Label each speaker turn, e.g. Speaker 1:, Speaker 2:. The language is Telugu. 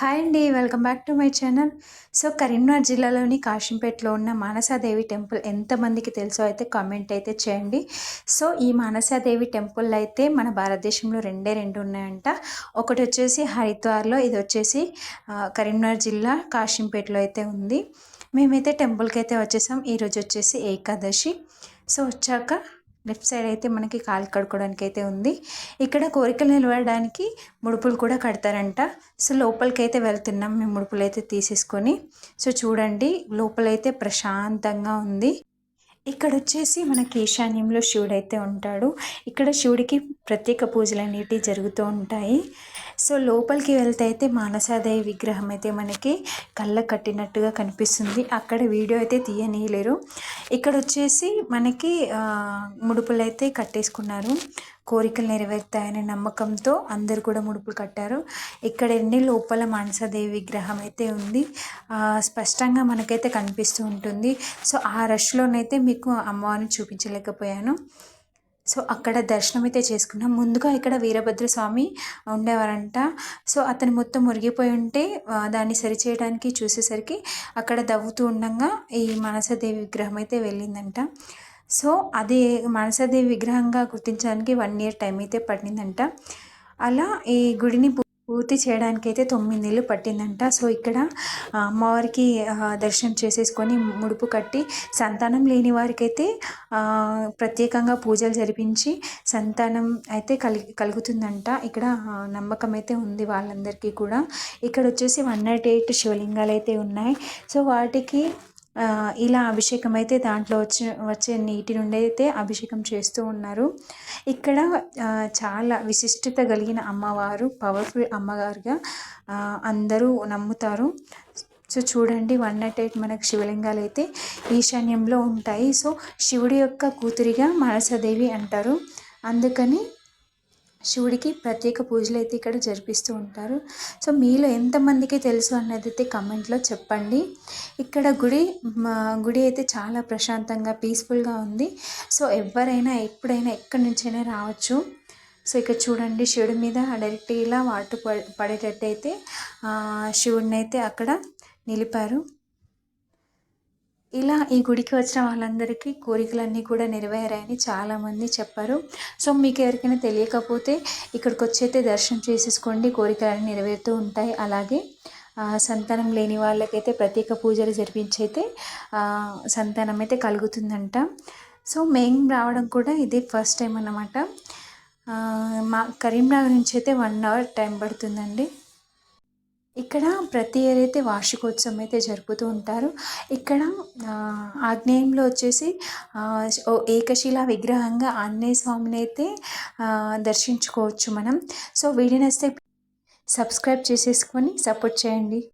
Speaker 1: హాయ్ అండి welcome back to my channel. So Karimnagar జిల్లాలోని కాశంపేటలో ఉన్న మానసాదేవి టెంపుల్ ఎంతమందికి తెలుసో అయితే కామెంట్ అయితే చేయండి. సో ఈ మానసాదేవి టెంపుల్ అయితే మన భారతదేశంలో రెండే రెండు ఉన్నాయంట. ఒకటి వచ్చేసి హరిద్వార్లో ఇది వచ్చేసి కరీంనగర్ జిల్లా కాశంపేటలో అయితే ఉంది. మేమైతే టెంపుల్కి అయితే వచ్చేసాం. ఈరోజు వచ్చేసి ఏకాదశి. సో వచ్చాక లెఫ్ట్ సైడ్ అయితే మనకి కాలు కడుక్కోవడానికి అయితే ఉంది. ఇక్కడ కోరికలు నిలవడానికి ముడుపులు కూడా కడతారంట. సో లోపలికి అయితే వెళ్తున్నాం. మేము ముడుపులు అయితే తీసేసుకొని. సో చూడండి లోపలైతే ప్రశాంతంగా ఉంది. ఇక్కడ వచ్చేసి మన ఈశాన్యంలో శివుడు అయితే ఉంటాడు. ఇక్కడ శివుడికి ప్రత్యేక పూజలు అనేటివి జరుగుతూ ఉంటాయి. సో లోపలికి వెళ్తే అయితే మానసాదేవి విగ్రహం అయితే మనకి కళ్ళ కట్టినట్టుగా కనిపిస్తుంది. అక్కడ వీడియో అయితే తీయనీయలేరు. ఇక్కడ వచ్చేసి మనకి ముడుపులు అయితే కట్టేసుకున్నారు. కోరికలు నెరవేరుతాయనే నమ్మకంతో అందరు కూడా ముడుపులు కట్టారు. ఇక్కడ ఎన్ని లోపల మానసాదేవి విగ్రహం అయితే ఉంది స్పష్టంగా మనకైతే కనిపిస్తూ ఉంటుంది. సో ఆ రష్లోనైతే మీకు అమ్మవారిని చూపించలేకపోయాను. సో అక్కడ దర్శనం అయితే చేసుకున్నాం. ముందుగా ఇక్కడ వీరభద్ర స్వామి ఉండేవారంట. సో అతను మొత్తం మురిగిపోయి ఉంటే దాన్ని సరిచేయడానికి చూసేసరికి అక్కడ దవ్వుతూ ఉండగా ఈ మనసదేవి విగ్రహం అయితే వెళ్ళిందంట. సో అది మనసదేవి విగ్రహంగా గుర్తించడానికి వన్ ఇయర్ టైం అయితే పడిందంట అలా ఈ గుడిని పూర్తి చేయడానికి అయితే తొమ్మిది నెలలు పట్టిందంట. సో ఇక్కడ అమ్మవారికి దర్శనం చేసేసుకొని ముడుపు కట్టి సంతానం లేని వారికైతే ప్రత్యేకంగా పూజలు జరిపించి సంతానం అయితే కలిగి కలుగుతుందంట. ఇక్కడ నమ్మకం అయితే ఉంది వాళ్ళందరికీ కూడా. ఇక్కడ వచ్చేసి వన్ నాట్ ఎయిట్ శివలింగాలు అయితే ఉన్నాయి. సో వాటికి ఇలా అభిషేకం అయితే దాంట్లో వచ్చే వచ్చే నీటి నుండి అయితే అభిషేకం చేస్తూ ఉన్నారు. ఇక్కడ చాలా విశిష్టత కలిగిన అమ్మవారు పవర్ఫుల్ అమ్మగారుగా అందరూ నమ్ముతారు. సో చూడండి వన్ నాట్ ఎయిట్ మనకు శివలింగాలు అయితే ఈశాన్యంలో ఉంటాయి. సో శివుడి యొక్క కూతురిగా మనసదేవి అంటారు. అందుకని శివుడికి ప్రత్యేక పూజలు అయితే ఇక్కడ జరిపిస్తూ ఉంటారు. సో మీలో ఎంతమందికి తెలుసు అన్నది అయితే కమెంట్లో చెప్పండి. ఇక్కడ గుడి గుడి అయితే చాలా ప్రశాంతంగా పీస్ఫుల్గా ఉంది. సో ఎవరైనా ఎప్పుడైనా ఎక్కడి నుంచైనా రావచ్చు. సో ఇక్కడ చూడండి శివుడి మీద డైరెక్ట్ ఇలా వాటర్ పడేటట్టు అయితే శివుడిని అయితే అక్కడ నిలిపారు. ఇలా ఈ గుడికి వచ్చిన వాళ్ళందరికీ కోరికలన్నీ కూడా నెరవేరాయని చాలామంది చెప్పారు. సో మీకు ఎవరికైనా తెలియకపోతే ఇక్కడికి వచ్చైతే దర్శనం చేసేసుకోండి. కోరికలన్నీ నెరవేరుతూ ఉంటాయి. అలాగే సంతానం లేని వాళ్ళకైతే ప్రత్యేక పూజలు జరిపించైతే సంతానం అయితే కలుగుతుందంట. సో మేము రావడం కూడా ఇది ఫస్ట్ టైం అన్నమాట. మా కరీంనగర్ నుంచి అయితే వన్ అవర్ టైం పడుతుందండి. ఇక్కడ ప్రతి ఇయర్ అయితే వార్షికోత్సవం అయితే జరుపుతూ ఉంటారు. ఇక్కడ ఆగ్నేయంలో వచ్చేసి ఏకశిలా విగ్రహంగా ఆంజనేయ స్వామిని అయితే దర్శించుకోవచ్చు మనం. సో వీడియో నచ్చితే సబ్స్క్రైబ్ చేసేసుకొని సపోర్ట్ చేయండి.